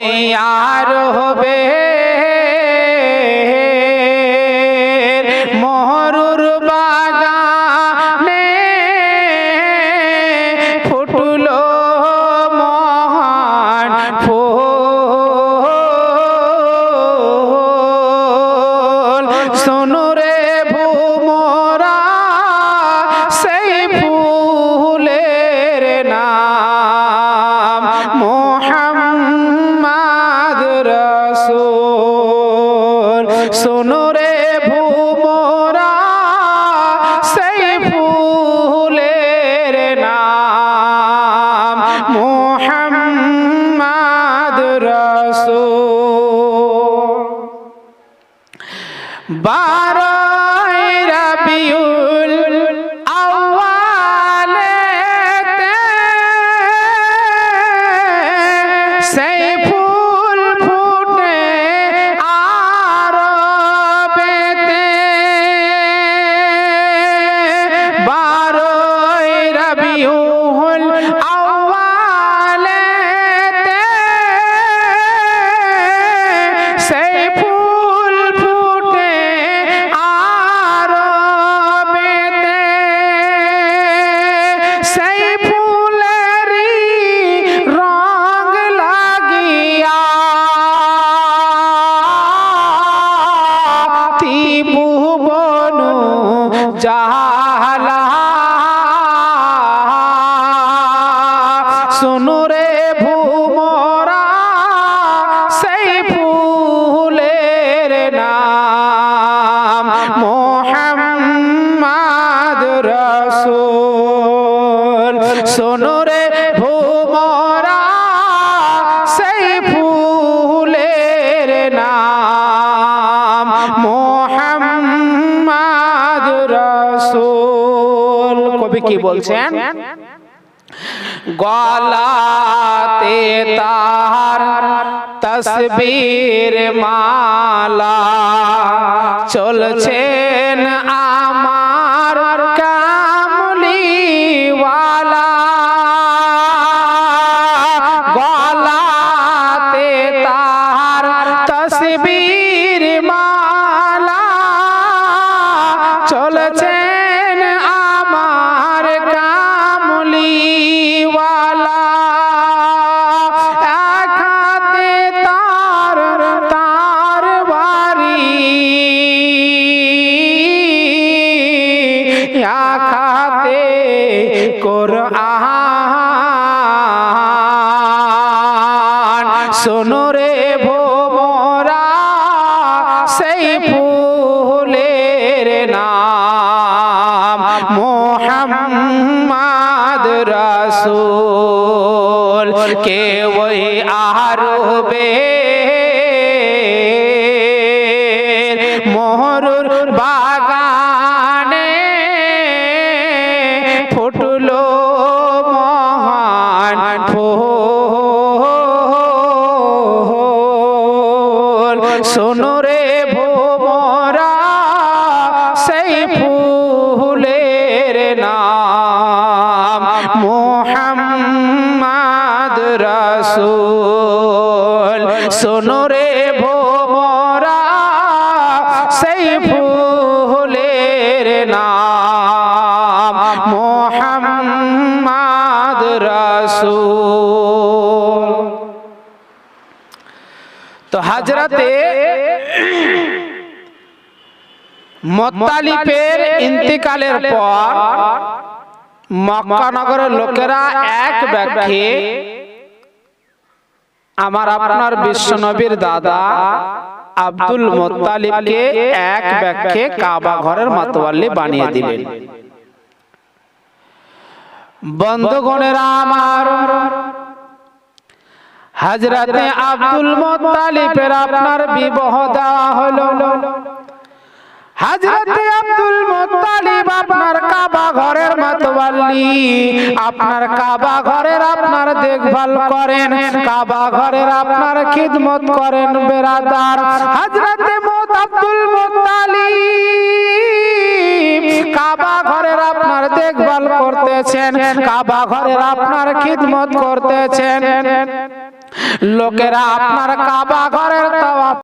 আর হবে মহরুর বাগানে ফুটলো মহান ফুল। শোনো বারো জালা শুনো রে ভুমরা সেই ফুলের নাম মোহাম্মদ রসুল। শোনো রে কি বলছেন? গলাতে তার তসবীর মালা চলছেন আমার হাতে কোরআন। শোনো রে ভোমরা সেই ফুলের নাম মোহাম্মদ রসুল। কে ওই আরবে মোহরুর শোনো রে ভোমরা সেই ফুলের নাম মোহাম্মদ রসুল। শোনো রে ভোমরা সেই ফুলের নাম মোহাম্মদ রসুল। তো হাজরাতে মোত্তালিফের ইন্তিকালের পর মক্কা নগরের লোকেরা এক ব্যাখ্যে আমার আপনার বিশ্বনবীর দাদা আব্দুল মোত্তালিবকে এক ব্যাখ্যে কাবা ঘরের মাতোয়াল্লি বানিয়ে দিলেন। বন্ধুগণেরা আমার হাজরাতে আব্দুল মোত্তালিবের আপনার বিবাহ দেওয়া হলো। হাজরাতে আব্দুল মোত্তালিব আপনার কাবা ঘরের মাতওয়াল্লি আপনার কাবা ঘরের আপনার দেখভাল করেন কাবা ঘরের আপনার খিদমত করেন বেরাদার। হাজরাতে মোত আব্দুল মোত্তালিব কাবা ঘরের আপনার দেখভাল করতেছেন কাবা ঘরের আপনার খিদমত করতেছেন। লোকেরা আপনার কাবা ঘরের তাওয়া